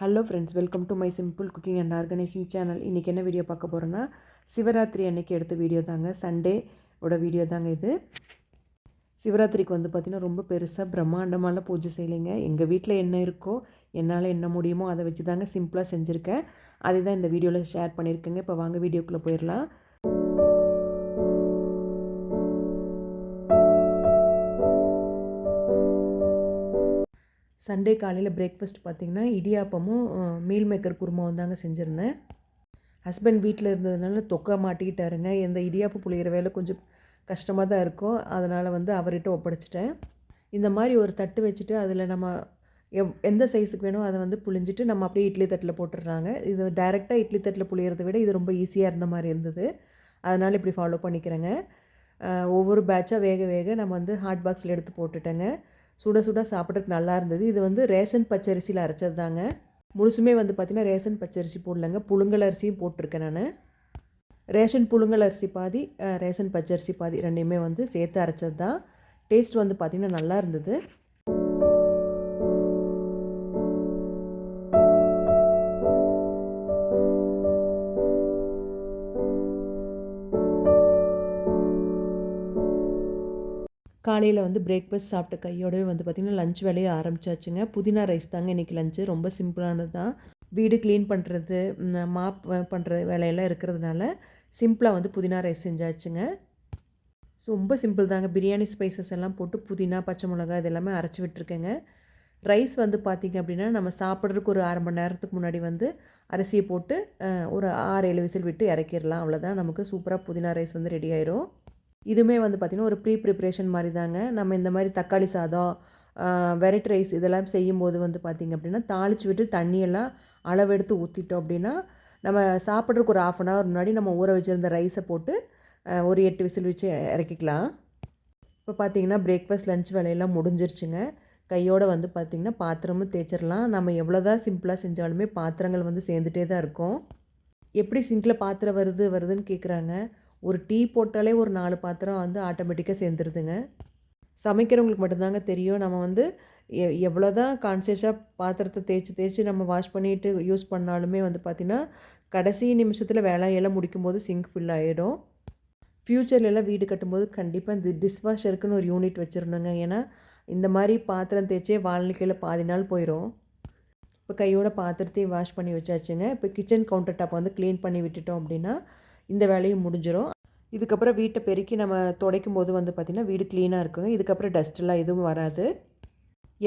Hello friends welcome to my simple cooking and organising channel இன்றைக்கி என்ன video பார்க்க போகிறோன்னா சிவராத்திரி அன்னைக்கு எடுத்த வீடியோ தாங்க. சண்டே ஓட வீடியோ தாங்க இது. சிவராத்திரிக்கு வந்து பார்த்திங்கன்னா ரொம்ப பெருசாக பிரம்மாண்டமாலாம் பூஜை செய்யலைங்க. எங்கள் வீட்டில் என்ன இருக்கோ என்னால் என்ன முடியுமோ அதை வச்சு தாங்க சிம்பிளாக செஞ்சுருக்கேன். அதை தான் இந்த வீடியோவில் ஷேர் பண்ணியிருக்கேங்க. இப்போ வாங்க வீடியோக்குள்ளே போயிடலாம் சண்டே காலையில் பிரேக்ஃபாஸ்ட் பார்த்திங்கன்னா இடியாப்பமும் மீல் மேக்கர் குருமாவும் தாங்க செஞ்சுருந்தேன். ஹஸ்பண்ட் வீட்டில் இருந்ததுனால தொக்கை மாட்டிக்கிட்டாருங்க. இந்த இடியாப்பு புளியிற வேலை கொஞ்சம் கஷ்டமாக தான் இருக்கும். அதனால் வந்து அவர்கிட்ட ஒப்படைச்சிட்டேன். இந்த மாதிரி ஒரு தட்டு வச்சுட்டு அதில் நம்ம எவ் எந்த சைஸுக்கு வேணும் அதை வந்து புளிஞ்சிட்டு நம்ம அப்படியே இட்லி தட்டில் போட்டுடுறாங்க. இது டைரெக்டாக இட்லி தட்டில் புளியறதை விட இது ரொம்ப ஈஸியாக இருந்த மாதிரி இருந்தது. அதனால் இப்படி ஃபாலோ பண்ணிக்கிறேங்க. ஒவ்வொரு பேட்சாக வேக வேக நம்ம வந்து ஹாட் பாக்ஸில் எடுத்து போட்டுட்டேங்க. சுட சுட சாப்பிட்றதுக்கு நல்லா இருந்தது. இது வந்து ரேஷன் பச்சரிசியில் அரைச்சது தாங்க முழுசுமே வந்து பார்த்திங்கன்னா ரேஷன் பச்சரிசி போடலங்க. புழுங்கல் அரிசியும் போட்டிருக்கேன் நான். ரேஷன் புழுங்கல் அரிசி பாதி ரேஷன் பச்சரிசி பாதி ரெண்டையுமே வந்து சேர்த்து அரைச்சது தான் டேஸ்ட் வந்து பார்த்திங்கன்னா நல்லா இருந்தது. காலையில் வந்து பிரேக்ஃபாஸ்ட் சாப்பிட்ட கையோடவே வந்து பார்த்திங்கன்னா லஞ்ச் வேலையை ஆரம்பிச்சாச்சுங்க. புதினா ரைஸ் தாங்க இன்றைக்கி லஞ்சு ரொம்ப சிம்பிளானது தான் வீடு க்ளீன் பண்ணுறது மாப் பண்ணுற வேலையெல்லாம் இருக்கிறதுனால சிம்பிளாக வந்து புதினா ரைஸ் செஞ்சாச்சுங்க. ஸோ ரொம்ப சிம்பிள் தாங்க. பிரியாணி ஸ்பைசஸ் எல்லாம் போட்டு புதினா பச்சை மிளகா இது எல்லாமே அரைச்சி விட்டுருக்கேங்க. ரைஸ் வந்து பார்த்திங்க அப்படின்னா நம்ம சாப்பிட்றதுக்கு ஒரு அரை மணி நேரத்துக்கு முன்னாடி வந்து அரிசியை போட்டு ஒரு ஆறு ஏழு விசில் விட்டு இறக்கிடலாம். அவ்வளோதான் நமக்கு சூப்பராக புதினா ரைஸ் வந்து ரெடி ஆயிரும். இதுவுமே வந்து பார்த்திங்கன்னா ஒரு ப்ரீ ப்ரிப்ரேஷன் மாதிரி தாங்க நம்ம இந்த மாதிரி தக்காளி சாதம் வெரைட்டி ரைஸ் இதெல்லாம் செய்யும்போது வந்து பார்த்திங்க அப்படின்னா தாளித்து விட்டு தண்ணியெல்லாம் அளவெடுத்து ஊற்றிட்டோம் அப்படின்னா நம்ம சாப்பிட்றதுக்கு ஒரு ஆஃப் அன் ஹவர் முன்னாடி நம்ம ஊற வச்சுருந்த ரைஸை போட்டு ஒரு எட்டு விசில் வச்சு இறக்கிக்கலாம். இப்போ பார்த்திங்கன்னா பிரேக்ஃபாஸ்ட் லஞ்ச் வேலையெல்லாம் முடிஞ்சிருச்சுங்க. கையோடு வந்து பார்த்திங்கன்னா பாத்திரமும் தேய்ச்சிடலாம் நம்ம எவ்வளோ தான் சிம்பிளாக செஞ்சாலுமே பாத்திரங்கள் வந்து சேர்ந்துட்டே தான் இருக்கும். எப்படி சிங்கில் பாத்திரம் வருது வருதுன்னு கேட்குறாங்க ஒரு டீ போட்டாலே ஒரு நாலு பாத்திரம் வந்து ஆட்டோமேட்டிக்காக சேர்ந்துருதுங்க. சமைக்கிறவங்களுக்கு மட்டும்தாங்க தெரியும். நம்ம வந்து எ எவ்வளோ தான் கான்சியஸாக பாத்திரத்தை தேய்ச்சி தேய்ச்சி நம்ம வாஷ் பண்ணிவிட்டு யூஸ் பண்ணாலுமே வந்து பார்த்திங்கன்னா கடைசி நிமிஷத்தில் வேலையெல்லாம் முடிக்கும் போது சிங்க் ஃபில் ஆகிடும் ஃப்யூச்சர்லலாம் வீடு கட்டும்போது கண்டிப்பாக இந்த டிஷ்வாஷருக்குன்னு ஒரு யூனிட் வச்சிடணுங்க ஏன்னா இந்த மாதிரி பாத்திரம் தேய்ச்சே வாழ்க்கையில் பாதி நாள் போயிடும் இப்போ கையோட பாத்திரத்தையும் வாஷ் பண்ணி வச்சாச்சுங்க. இப்போ கிச்சன் கவுண்டர் டாப் வந்து க்ளீன் பண்ணி விட்டுட்டோம் அப்படின்னா இந்த வேலையும் முடிஞ்சிடும் இதுக்கப்புறம் வீட்டை பெருக்கி நம்ம துடைக்கும் போது வந்து பார்த்திங்கன்னா வீடு க்ளீனாக இருக்குங்க. இதுக்கப்புறம் டஸ்ட்டெல்லாம் எதுவும் வராது.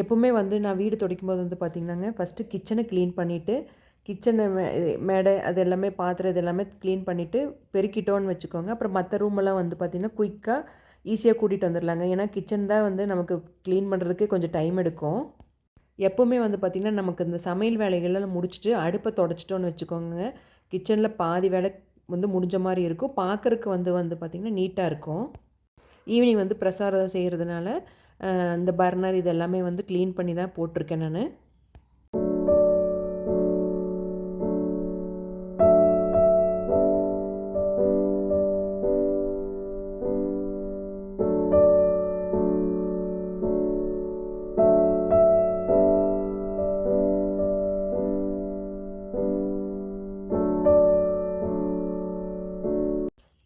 எப்போவுமே வந்து நான் வீடு துடைக்கும் போது வந்து பார்த்திங்கன்னாங்க ஃபஸ்ட்டு கிச்சனை க்ளீன் பண்ணிவிட்டு கிச்சனை மே மேடை அது எல்லாமே பாத்திரம் இது எல்லாமே க்ளீன் பண்ணிவிட்டு பெருக்கிட்டோன்னு வச்சுக்கோங்க. அப்புறம் மற்ற ரூமெல்லாம் வந்து பார்த்திங்கன்னா குயிக்காக ஈஸியாக கூட்டிகிட்டு வந்துடலாங்க ஏன்னா கிச்சன் தான் வந்து நமக்கு க்ளீன் பண்ணுறதுக்கு கொஞ்சம் டைம் எடுக்கும். எப்போவுமே வந்து பார்த்திங்கன்னா நமக்கு இந்த சமையல் வேலைகள்லாம் முடிச்சுட்டு அடுப்பை தொடச்சிட்டோன்னு வச்சுக்கோங்க. கிச்சனில் பாதி வேலை வந்து முடிஞ்ச மாதிரி இருக்கும். பார்க்குறக்கு வந்து வந்து பார்த்திங்கன்னா நீட்டாக இருக்கும். ஈவினிங் வந்து பிரசாரம் செய்கிறதுனால இந்த பர்னர் இது எல்லாமே வந்து க்ளீன் பண்ணி தான் போட்டிருக்கேன் நான்.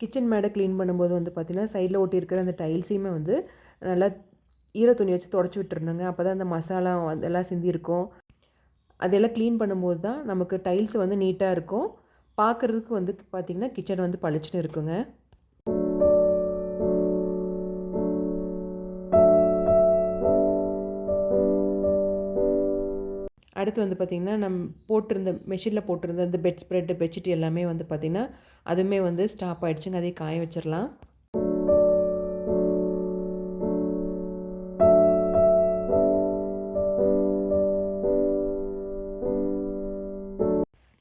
கிச்சன் மேடை க்ளீன் பண்ணும்போது வந்து பார்த்திங்கன்னா சைடில் ஒட்டியிருக்கிற அந்த டைல்ஸையுமே வந்து நல்லா ஈர துணி வச்சு தொடச்சி விட்டுருணுங்க அப்போ தான் அந்த மசாலா அதெல்லாம் சிந்தியிருக்கும் அதெல்லாம் க்ளீன் பண்ணும்போது தான் நமக்கு டைல்ஸ் வந்து நீட்டாக இருக்கும். பார்க்குறதுக்கு வந்து பார்த்திங்கன்னா கிச்சன் வந்து பளிச்சுன்னு இருக்குங்க. அடுத்து வந்து பார்த்திங்கன்னா நம் போட்டிருந்த மெஷினில் போட்டிருந்த அந்த பெட் ஸ்ப்ரெட்டு பெட்ஷீட் எல்லாமே வந்து பார்த்திங்கன்னா அதுவுமே வந்து ஸ்டாப் ஆகிடுச்சுங்க அதையும் காய வச்சிடலாம்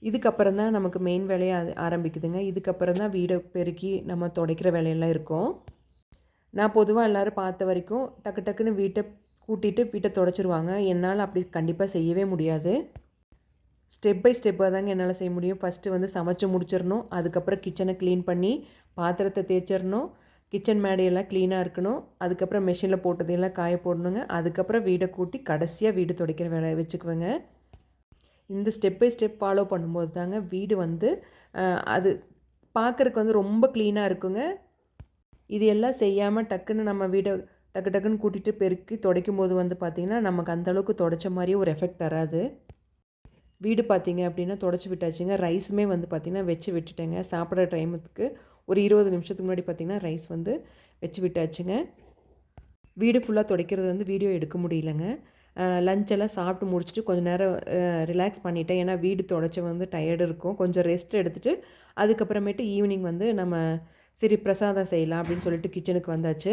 இதுக்கப்புறம் தான் நமக்கு மெயின் வேலையை ஆரம்பிக்குதுங்க. இதுக்கப்புறம் தான் வீடை பெருக்கி நம்ம துடைக்கிற வேலையெல்லாம் இருக்கும். நான் பொதுவாக எல்லோரும் பார்த்த வரைக்கும் டக்கு டக்குன்னு வீட்டை கூட்டிகிட்டு வீட்டை தொடச்சிருவாங்க. என்னால் அப்படி கண்டிப்பாக செய்யவே முடியாது. ஸ்டெப் பை ஸ்டெப்பாக தாங்க என்னால் செய்ய முடியும். ஃபஸ்ட்டு வந்து சமைச்சு முடிச்சிடணும். அதுக்கப்புறம் கிச்சனை க்ளீன் பண்ணி பாத்திரத்தை தேய்ச்சிடணும். கிச்சன் மேடையெல்லாம் க்ளீனாக இருக்கணும். அதுக்கப்புறம் மிஷினில் போட்டதையெல்லாம் காய போடணுங்க. அதுக்கப்புறம் வீடை கூட்டி கடைசியாக வீடு துடைக்கிற வேலையை வச்சுக்குவேங்க. இந்த ஸ்டெப் பை ஸ்டெப் ஃபாலோ பண்ணும்போது தாங்க வீடு வந்து அது பார்க்குறக்கு வந்து ரொம்ப க்ளீனாக இருக்குங்க. இது எல்லாம் செய்யாமல் டக்குன்னு நம்ம வீடை டக்கு டக்குன்னு கூட்டிகிட்டு பெருக்கி துடைக்கும் போது வந்து பார்த்திங்கன்னா நமக்கு அந்தளவுக்கு துடைச்ச மாதிரியே ஒரு எஃபெக்ட் தராது. வீடு பார்த்தீங்க அப்படின்னா தொடச்சி விட்டாச்சுங்க. ரைஸுமே வந்து பார்த்திங்கன்னா வச்சு விட்டுட்டேங்க. சாப்பிட்ற டைமுக்கு ஒரு இருபது நிமிஷத்துக்கு முன்னாடி பார்த்திங்கன்னா ரைஸ் வந்து வச்சு விட்டாச்சுங்க. வீடு ஃபுல்லாக துடைக்கிறது வந்து வீடியோ எடுக்க முடியலங்க. லஞ்செல்லாம் சாப்பிட்டு முடிச்சுட்டு கொஞ்சம் நேரம் ரிலாக்ஸ் பண்ணிட்டேன். ஏன்னா வீடு தொடச்சி வந்து டயர்டு இருக்கும். கொஞ்சம் ரெஸ்ட் எடுத்துகிட்டு அதுக்கப்புறமேட்டு ஈவினிங் வந்து நம்ம சரி பிரசாதம் செய்யலாம் அப்படின்னு சொல்லிட்டு கிச்சனுக்கு வந்தாச்சு.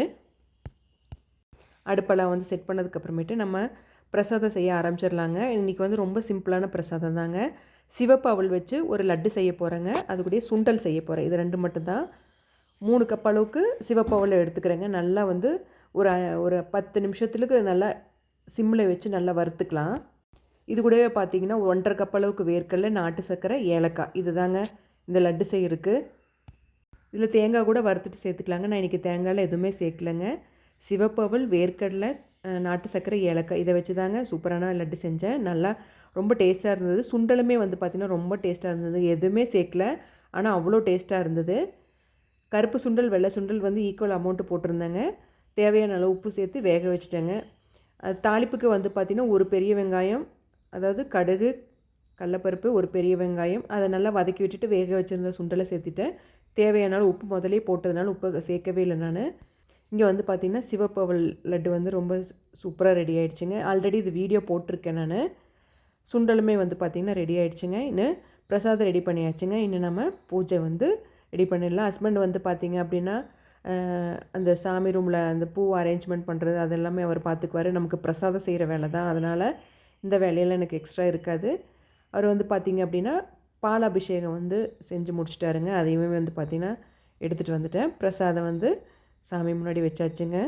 அடுப்பெல்லாம் வந்து செட் பண்ணதுக்கப்புறமேட்டு நம்ம பிரசாதம் செய்ய ஆரம்பிச்சிடலாங்க. இன்றைக்கி வந்து ரொம்ப சிம்பிளான பிரசாதம் தாங்க. சிவப்பு அவள் வச்சு ஒரு லட்டு செய்ய போகிறேங்க அது கூட சுண்டல் செய்ய போகிறேன் இது ரெண்டு மட்டும்தான். மூணு கப் அளவுக்கு சிவப்பு அவளை எடுத்துக்கிறேங்க. நல்லா வந்து ஒரு ஒரு பத்து நிமிஷத்துக்கு நல்லா சிம்மில் வச்சு நல்லா வறுத்துக்கலாம். இது கூடவே பார்த்தீங்கன்னா ஒன்றரை கப் அளவுக்கு வேர்க்கடல நாட்டு சர்க்கரை ஏலக்காய். இதுதாங்க இந்த லட்டு செய்யறதுக்கு. இதில் தேங்காய் கூட வறுத்துட்டு சேர்த்துக்கலாங்க. நான் இன்றைக்கி தேங்காயில் எதுவுமே சேர்க்கலைங்க. சிவப்பவல் வேர்க்கடலை நாட்டு சர்க்கரை ஏலக்காய் இதை வச்சு தாங்க சூப்பரான லட்டு செஞ்சேன். நல்லா ரொம்ப டேஸ்ட்டாக இருந்தது. சுண்டலுமே வந்து பார்த்திங்கன்னா ரொம்ப டேஸ்ட்டாக இருந்தது. எதுவுமே சேர்க்கல. ஆனால் அவ்வளோ டேஸ்ட்டாக இருந்தது. கருப்பு சுண்டல் வெள்ளை சுண்டல் வந்து ஈக்குவல் அமௌண்ட்டு போட்டிருந்தேங்க. தேவையான அளவு உப்பு சேர்த்து வேக வச்சுட்டேங்க. அது தாளிப்புக்கு வந்து பார்த்திங்கன்னா ஒரு பெரிய வெங்காயம் அதாவது கடுகு கடலப்பருப்பு ஒரு பெரிய வெங்காயம் அதை நல்லா வதக்கி விட்டுட்டு வேக வச்சுருந்த சுண்டலை சேர்த்துட்டேன். தேவையான உப்பு முதலே போட்டதுனால உப்பு சேர்க்கவே இல்லை நான். இங்கே வந்து பார்த்திங்கன்னா சிவப்பவல் லட்டு வந்து ரொம்ப சூப்பராக ரெடி ஆகிடுச்சிங்க ஆல்ரெடி இது வீடியோ போட்டிருக்கேன் நான். சுண்டலுமே வந்து பார்த்திங்கன்னா ரெடி ஆகிடுச்சிங்க இன்னும் பிரசாதம் ரெடி பண்ணியாச்சுங்க. இன்னும் நம்ம பூஜை வந்து ரெடி பண்ணிடலாம். ஹஸ்பண்ட் வந்து பார்த்திங்க அப்படின்னா அந்த சாமி ரூமில் அந்த பூ அரேஞ்ச்மெண்ட் பண்ணுறது அதெல்லாமே அவர் பார்த்துக்குவார் நமக்கு பிரசாதம் செய்கிற வேலை தான். அதனால் இந்த வேலையெல்லாம் எனக்கு எக்ஸ்ட்ரா இருக்காது. அவர் வந்து பார்த்திங்க அப்படின்னா பால் அபிஷேகம் வந்து செஞ்சு முடிச்சிட்டாருங்க. அதையுமே வந்து பார்த்திங்கன்னா எடுத்துகிட்டு வந்துட்டேன். பிரசாதம் வந்து சாமி முன்னாடி வச்சாச்சுங்க.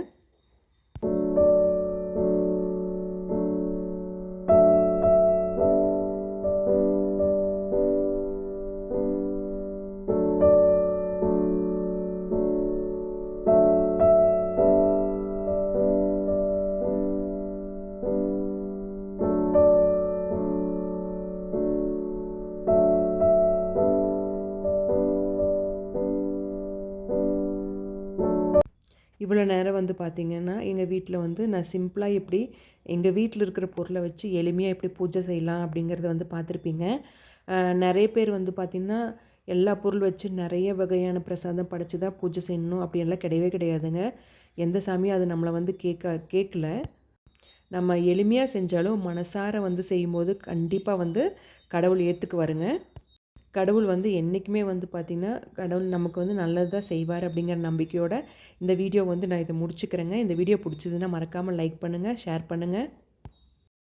இவ்வளோ நேரம் வந்து பார்த்திங்கன்னா எங்கள் வீட்டில் வந்து நான் சிம்பிளாக எப்படி எங்கள் வீட்டில் இருக்கிற பொருளை வச்சு எளிமையாக எப்படி பூஜை செய்யலாம் அப்படிங்கிறத வந்து பார்த்துருப்பீங்க. நிறைய பேர் வந்து பார்த்திங்கன்னா எல்லா பொருள் வச்சு நிறைய வகையான பிரசாதம் படைச்சி தான் பூஜை செய்யணும் அப்படின்லாம் கிடையவே கிடையாதுங்க. எந்த சாமியும் அது நம்மளை வந்து கேட்க கேட்கல. நம்ம எளிமையாக செஞ்சாலும் மனசார வந்து செய்யும்போது கண்டிப்பாக வந்து கடவுள் ஏற்றுக்குவாருங்க கடவுள் வந்து என்றைக்குமே வந்து பார்த்திங்கன்னா கடவுள் நமக்கு வந்து நல்லது தான் செய்வார் அப்படிங்கிற நம்பிக்கையோட இந்த வீடியோ வந்து நான் இதை முடிச்சுக்கிறேங்க. இந்த வீடியோ பிடிச்சதுன்னா மறக்காமல் லைக் பண்ணுங்கள் ஷேர் பண்ணுங்கள்